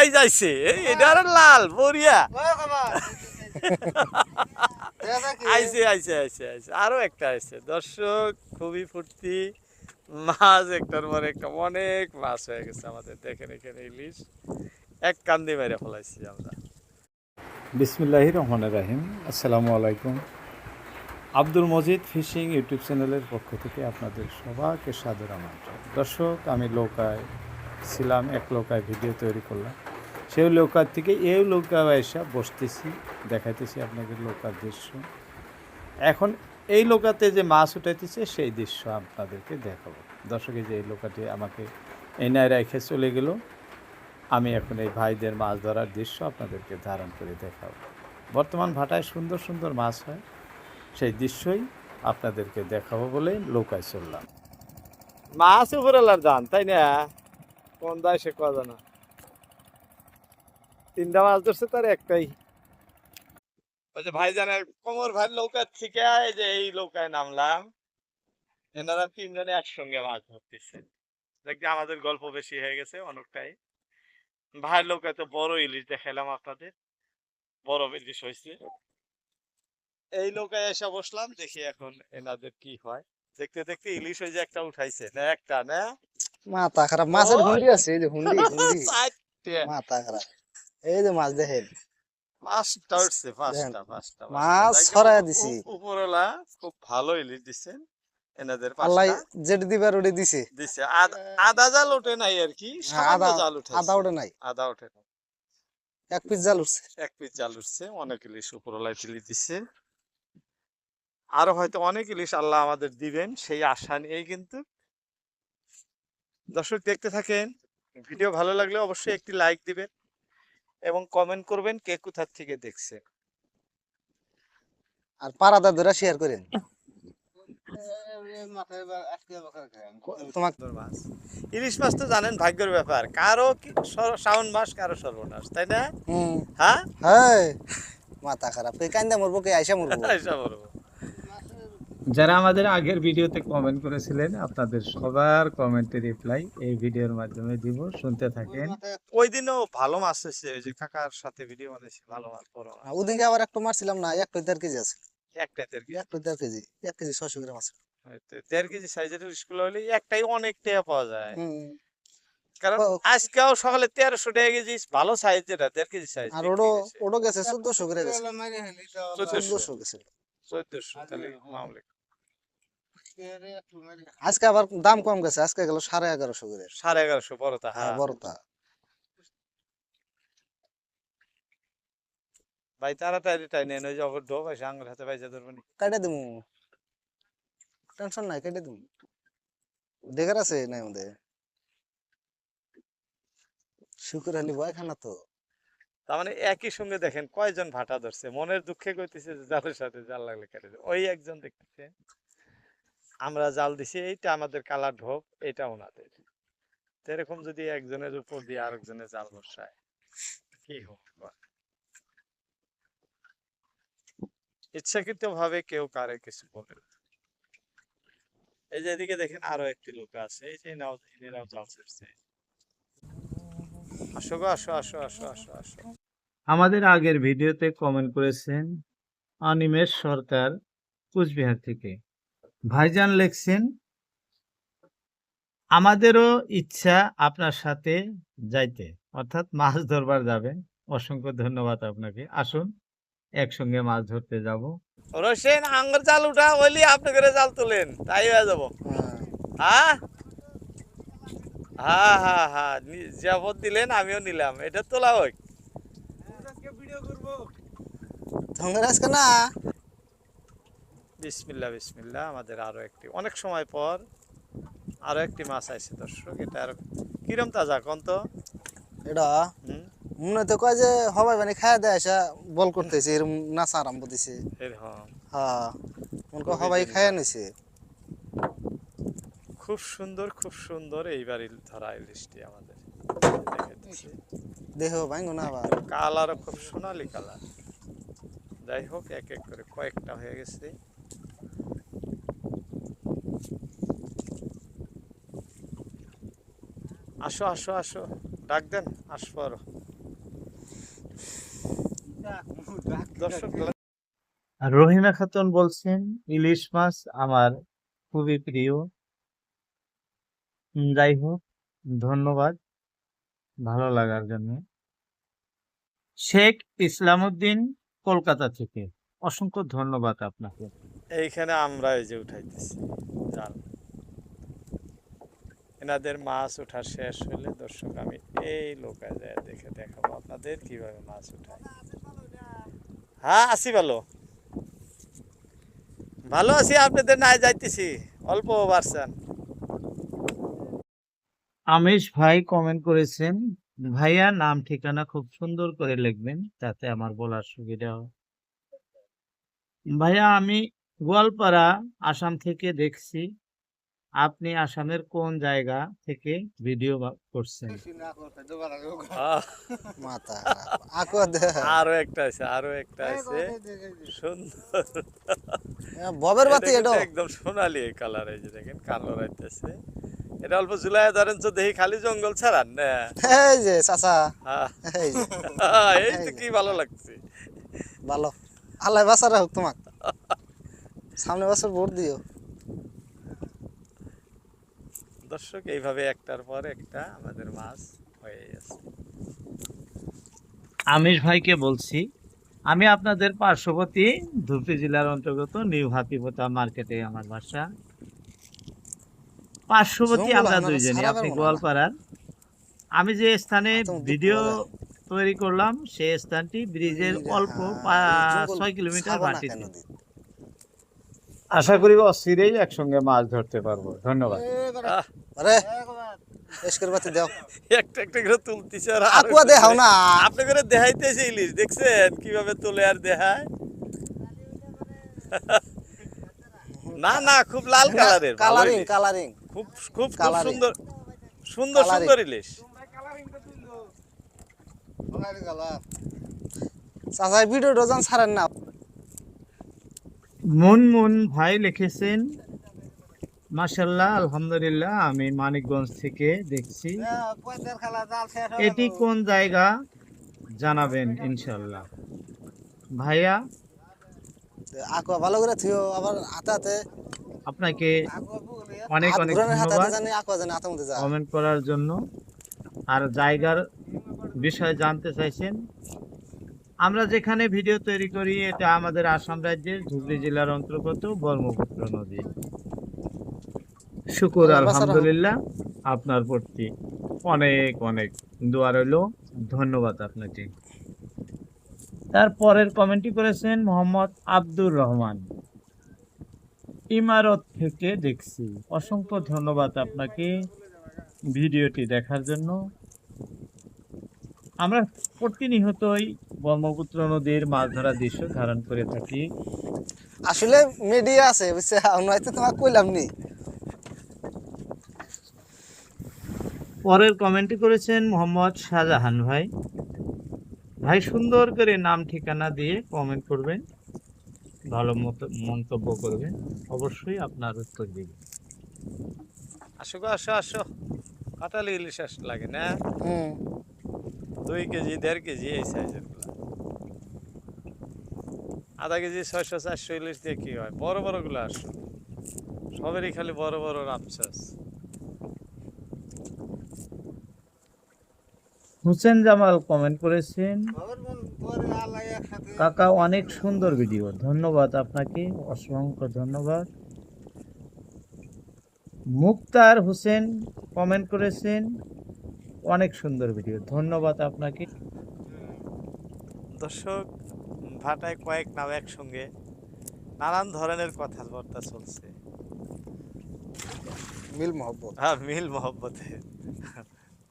এই যাইছে। এই এটা আর লাল বরিয়া আইছে আইছে আইছে আইছে। আরও একটা আইছে। দর্শক খুবই ফুর্তি। মাছ একটার পর একটা অনেক মাছ হয়ে গেছে আমাদের। দেখেন এখানে ইলিশ। এক কান্দি মেরে ফেলাইছি আমরা। বিসমিল্লাহির রহমানের রাহিম। আসসালামু আলাইকুম। আব্দুল মজিদ ফিশিং ইউটিউব চ্যানেলের পক্ষ থেকে আপনাদের সবাইকে সাদর আমন্ত্রণ। দর্শক আমি নৌকায় ছিলাম এক নৌকায় ভিডিও তৈরি করলাম। সেই নৌকার থেকে এই নৌকায় এসে বসতেছি, দেখাইতেছি আপনাদের নৌকার দৃশ্য। এখন এই নৌকাতে যে মাছ উঠাইতেছে, সেই দৃশ্য আপনাদেরকে দেখাবো। দর্শকে যে এই লোকাটি আমাকে এনায় রেখে চলে গেল। আমি এখন এই ভাইদের মাছ ধরার দৃশ্য আপনাদেরকে ধারণ করে দেখাবো। বর্তমান ভাটায় সুন্দর সুন্দর মাছ হয়। সেই দৃশ্যই আপনাদেরকে দেখাবো বলে নৌকায় চললাম। মাছ উপরে যান তাই না? কোন দায় সে কথা না তিনটা মাছ ধরছে তার একটাই। ওই যে ভাই জানে কোমর ভাই নৌকার থেকে এই যে এই নৌকায় নামলাম। এনারা তিনজনে একসঙ্গে মাছ ধরতেছে। দেখি আমাদের গল্প বেশি হয়ে গেছে অনেকটাই। ভাই নৌকায় তো বড় ইলিশ দেখাইলাম আপনাদের। বড় ইলিশ হয়েছে। এই নৌকায় এসে বসলাম দেখি এখন এনাদের কি হয়। দেখতে দেখতে ইলিশ ওই যে একটা উঠাইছে। না একটা না। মাথা খারাপ মাছের হুন্ডি আছে এই যে হুন্ডি হুন্ডি। মাথা খারাপ। এই যে মাছ দেখেন। পাঁচটা উঠছে পাঁচটা পাঁচটা মাছ পাঁচটা। দিছি। উপরওয়ালা খুব ভালো ইলিশ দিচ্ছেন এনাদের আল্লাহ পাঁচটা। দিবার ওটা দিছে। দিছে। আধ- জাল ওঠে নাই আর কি হ্যাঁ, জাল উঠে আদা ওটা নাই। আধা ওঠে নাই। এক পিস জাল উঠছে। এক পিস জাল উঠছে অনেক ইলিশ উপরওয়ালায় তুলি দিচ্ছে আরও হয়তো অনেক ইলিশ আল্লাহ আমাদের দিবেন সেই আশা নিয়েই কিন্তু। দর্শক দেখতে থাকেন। ভিডিও ভালো লাগলে অবশ্যই একটি লাইক দিবেন। এবং কমেন্ট করবেন কে কোথার থেকে দেখছে। আর পারাদা ধরে শেয়ার করেন। ইলিশ মাছ তো জানেন ভাগ্যের ব্যাপার কারও শ্রাবণ মাস কারও সর্বনাশ তাই না? হ্যাঁ? হ্যাঁ মাথা খারাপ কে কান্দা মরবো কে আইসা মরবো? আইসা বলব। যারা আমাদের আগের ভিডিওতে কমেন্ট করেছিলেন আপনাদের সবার কমেন্টের রিপ্লাই এই ভিডিওর মাধ্যমে দিব। শুনতে থাকেন। ওই দিনও ভালো মাছ হয়েছে ওই যে কাকার সাথে ভিডিও বানাইছি ভালো মাছ বড় মাছ। ওদিকে আবার একটা মারছিলাম না এক দেড় কেজি আছে। একটা দেড় কেজি? এক দেড় কেজি এক কেজি ছশো গ্রাম আছে। হয়তো দেড় কেজি সাইজের ইলিশগুলো হলে একটাই অনেক টাকা পাওয়া যায়। হুম। কারণ আজকেও সকালে তেরোশো টাকা কেজি ভালো সাইজ যেটা দেড় কেজি সাইজ আর ওডো ওডো গেছে চোদ্দশো করে গেছে। চোদ্দশো। চোদ্দশো। গেছে। চোদ্দশো তাহলে মামলে আজকে আবার দাম কম গেছে আজকে গেল সাড়ে এগারোশো করে। সাড়ে এগারোশো বড়টা হ্যাঁ হ্যাঁ। বড়টা ভাই তাড়াতাড়ি টাই নেন ওই যে আবার ঢোক আছে আঙুল হাতে বাইজা ধরবেন কেটে দিমু। টেনশন নাই কেটে দিমু। দেখার আছে নাই আমাদের? শুকুর আলী বয় খানা তো। তার মানে একই সঙ্গে দেখেন কয়জন ভাটা ধরছে। মনের দুঃখে কইতেছে যে জালের সাথে জাল লাগলে কেটে দেবে। ওই একজন দেখতেছে। আমরা জাল দিছি, এইটা আমাদের কালার ঢোক এটা ওনাদের এরকম যদি একজনের উপর দিয়ে আরেকজনের জাল বসায়, কি হোক ইচ্ছাকৃত ভাবে কেউ কারে কিছু বলে এই যে এদিকে দেখেন আরও একটি লোক আছে, এই যে নাও এনারাও জাল ছেড়ছে। আসো গো, আসো আসো আসো আসো আসো। আমাদের আগের ভিডিওতে কমেন্ট করেছেন অনিমেষ সরকার কুচবিহার থেকে। ভাইজান লেখছেন আমাদেরও ইচ্ছা আপনার সাথে যাইতে। অর্থাৎ মাছ ধরবার যাবেন। অসংখ্য ধন্যবাদ আপনাকে। আসুন একসঙ্গে মাছ ধরতে যাব। রোশেন আঙ্গুর জাল উঠা বলি আপনি করে জাল তুলেন তাই হয়ে যাব। হ্যাঁ? হ্যাঁ হ্যাঁ হ্যাঁ দিলেন আমিও নিলাম। এটা তোলা হোক আজকে না বিসমিল্লা বিসমিল্লা আমাদের আরও একটি অনেক সময় পর আরও একটি মাছ আইছে দর্শক এটা আর কিরম তাজা কোন তো? এটা মনে তো কয় যে হবাই মানে খায় দেয় আসা বল করতেছে এরকম নাচা আরম্ভ দিছে। হ্যাঁ মনে কয় হবাই। খায় নিছে। খুব সুন্দর খুব সুন্দর এইবার ধরা ইলিশটি আমাদের। দেহ ভাঙ্গো না আবার। কালারও খুব সোনালি কালার। যাই হোক এক এক করে কয়েকটা হয়ে গেছে। আসো আসো আসো। ডাক দেন আসব আরও। দর্শক রহিমা খাতুন বলছেন ইলিশ মাছ আমার খুবই প্রিয়। যাই হোক ধন্যবাদ ভালো লাগার জন্য। শেখ ইসলামউদ্দিন কলকাতা থেকে অসংখ্য ধন্যবাদ আপনাকে। এইখানে আমরা এই যে উঠাইতেছি। জাল এনাদের মাছ ওঠা শেষ হলে দর্শক, আমি এই লোকায় যায় দেখে দেখাবো আপনাদের কীভাবে মাছ উঠায় হ্যাঁ আছি ভালো। ভালো আছি, আপনাদের নাই যাইতেছি। অল্প পারছেন আমিষ ভাই কমেন্ট করেছেন, ভাইয়া, নাম, ঠিকানা খুব সুন্দর করে লিখবেন তাতে আমার বলার সুবিধা ভাইয়া, আমি গোয়ালপাড়া, আসাম থেকে দেখছি। আপনি আসামের কোন জায়গা থেকে ভিডিও করছেন? আরও একটা আছে আরও একটা আছে। সুন্দর। ববের বাতি এটা একদম সোনালি কালার এই যে দেখেন কালো রাইতেছে। এটা অল্প জুলাই ধরেন তো দেখি খালি জঙ্গল ছাড়ান না? এই যে চাচা। এই যে। এই তো কি ভালো লাগছে। ভালো। আল্লাহ বাসারা হোক তোমাক। সামনে বছর ভোট দিও। দর্শক এইভাবে একটার পর একটা আমাদের মাছ হয়ে গেছে। আমিষ ভাইকে বলছি আমি আপনাদের পার্শ্ববর্তী ধুপড়ি জেলার অন্তর্গত নিউ হাতিপোতা মার্কেটে আমার বাসা। পার্শ্ববর্তী আমরা দুইজনই আপনি হয় গোয়ালপাড়ার। আমি যে স্থানে ভিডিও তৈরি করলাম সেই স্থানটি ব্রিজের অল্প ছয় কিলোমিটার মাটিতে। আশা করি অস্থিরেই একসঙ্গে মাছ ধরতে পারব। ধন্যবাদ। আরে বাতি দাও। একটা একটা করে তুলতেছে আর আরও আকুয়া দেখাও না। আপনি করে দেখাইতেছে ইলিশ দেখছেন? কীভাবে তুলে আর দেখায়? না না খুব লাল কালারের কালারিং কালারিং খুব খুব সুন্দর সুন্দর সুন্দর ইলিশ। ভিডিও ডজন ছাড়েন না। মুনমুন ভাই লিখেছেন মাশাল্লাহ আলহামদুলিল্লাহ আমি মানিকগঞ্জ থেকে দেখছি। এটি কোন জায়গা জানাবেন ইনশাল্লাহ ভাইয়া? আকুয়া ভালো করে থিও আবার আপনাকে অনেক অনেক ধন্যবাদ। কমেন্ট করার জন্য। আর জায়গার বিষয়ে জানতে চাইছেন আমরা যেখানে ভিডিও তৈরি করি এটা আমাদের আসাম রাজ্যের ধুবড়ি জেলার অন্তর্গত ব্রহ্মপুত্র নদী। শুকুর আলহামদুলিল্লাহ। আপনার প্রতি অনেক অনেক দোয়া রইল। ধন্যবাদ আপনাকে। তারপরের কমেন্টটি করেছেন মোহাম্মদ আব্দুর রহমান। ইমারত থেকে দেখছি। অসংখ্য ধন্যবাদ আপনাকে ভিডিওটি দেখার জন্য। আমরা প্রতিনিয়তই ব্রহ্মপুত্র নদীর মাছ ধরার দৃশ্য ধারণ করে থাকি। আসলে মিডিয়া আছে বুঝছে? নয়তো তোমাকে কইলাম নি। পরের কমেন্টটি করেছেন মোহাম্মদ শাহজাহান ভাই। ভাই সুন্দর করে নাম ঠিকানা দিয়ে কমেন্ট করবেন। ভালো মতো মন্তব্য করবেন। অবশ্যই আপনার উত্তর দিবেন। আসো গো, আসো আসো। কাটালি ইলিশ আস লাগে না? হুম। দুই কেজি দেড় কেজি এই সাইজের আধা কেজি ছয়শো চারশো ইলিশ দিয়ে কি হয়? বড় বড়গুলো আসো। সবেরই খালি বড় বড় রামচাস হুসেন জামাল কমেন্ট করেছেন কাকা অনেক সুন্দর ভিডিও ধন্যবাদ আপনাকে অসংখ্য ধন্যবাদ। মুক্তার হোসেন কমেন্ট করেছেন অনেক সুন্দর ভিডিও ধন্যবাদ আপনাকে। দর্শক ভাটায় কয়েক নাও একসঙ্গে নানান ধরনের কথাবার্তা চলছে। মিল মহব্বত। হ্যাঁ মিল মহব্বতে।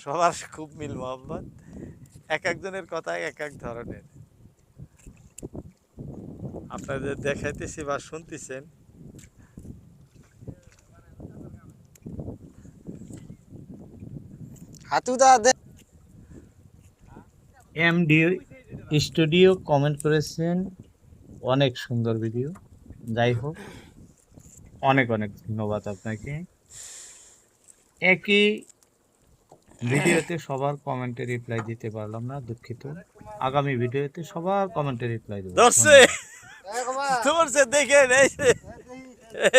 সবার খুব মিল মহব্বত। এক একজনের কথা এক এক ধরনের। আপনাদের দেখাইতেছি বা শুনতেছেন। হাতুদা দে। এমডি স্টুডিও কমেন্ট করেছেন অনেক সুন্দর ভিডিও। যাই হোক অনেক অনেক ধন্যবাদ আপনাকে। একই ভিডিওতে সবার কমেন্টে রিপ্লাই দিতে পারলাম না দুঃখিত। আগামী ভিডিওতে সবার কমেন্টে রিপ্লাই দেবো। ধরছে। দেখেন এই যে।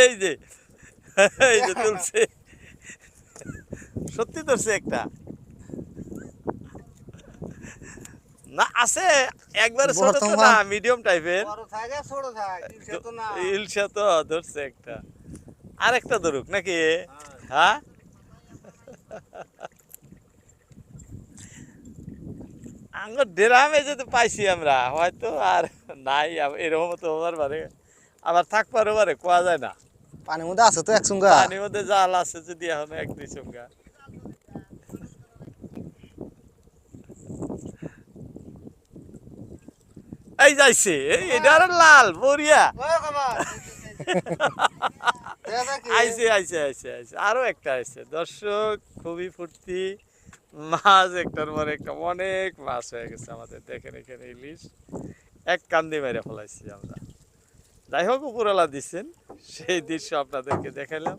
এই যে এই যে তুলছে সত্যি ধরছে একটা। না আছে। একবারে ছোট ছোট না মিডিয়াম টাইপের বড় থাকে, ছোট থাকে, ইলশে তো না। ইলশা তো ধরছে একটা। আরেকটা ধরুক নাকি? হ্যাঁ। আঙ্গুর ডেরামে যেতে পাইছি আমরা হয়তো আর নাই এরকম তো হবার পারে। আবার থাকবারও পারে কোয়া যায় না। পানির মধ্যে আছে তো এক একসঙ্গা। পানির মধ্যে জাল আছে যদি এখন এক দুই চঙ্গা এই যাইছে এই এটা আরও লাল বরিয়া আইছে আইছে আইছে আইছে। আরও একটা আইছে। দর্শক খুবই ফুর্তি। মাছ একটার পর একটা অনেক মাছ হয়ে গেছে আমাদের। দেখেন এখানে ইলিশ। এক কান্দি মেরে ফেলাইছি আমরা। যাই হোক উপরওয়ালা দিচ্ছেন সেই দৃশ্য আপনাদেরকে দেখালাম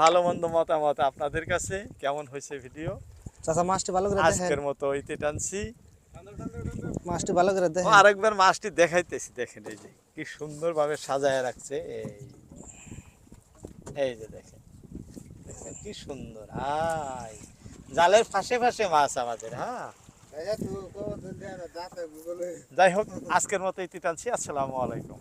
ভালো মন্দ মতামত আপনাদের কাছে। কেমন হয়েছে ভিডিও? চাচা মাছটি ভালো করে আজকের মতো ইতে টানছি। মাছটি ভালো করে দেখেন। আরেকবার মাছটি দেখাইতেছি দেখেন এই যে কি সুন্দরভাবে সাজায় রাখছে এই। এই যে দেখেন দেখেন কি সুন্দর হাই জালের ফাঁসে ফাঁসে মাছ আমাদের হ্যাঁ। যাই হোক আজকের মতো ইতি টানছি আসসালামু আলাইকুম।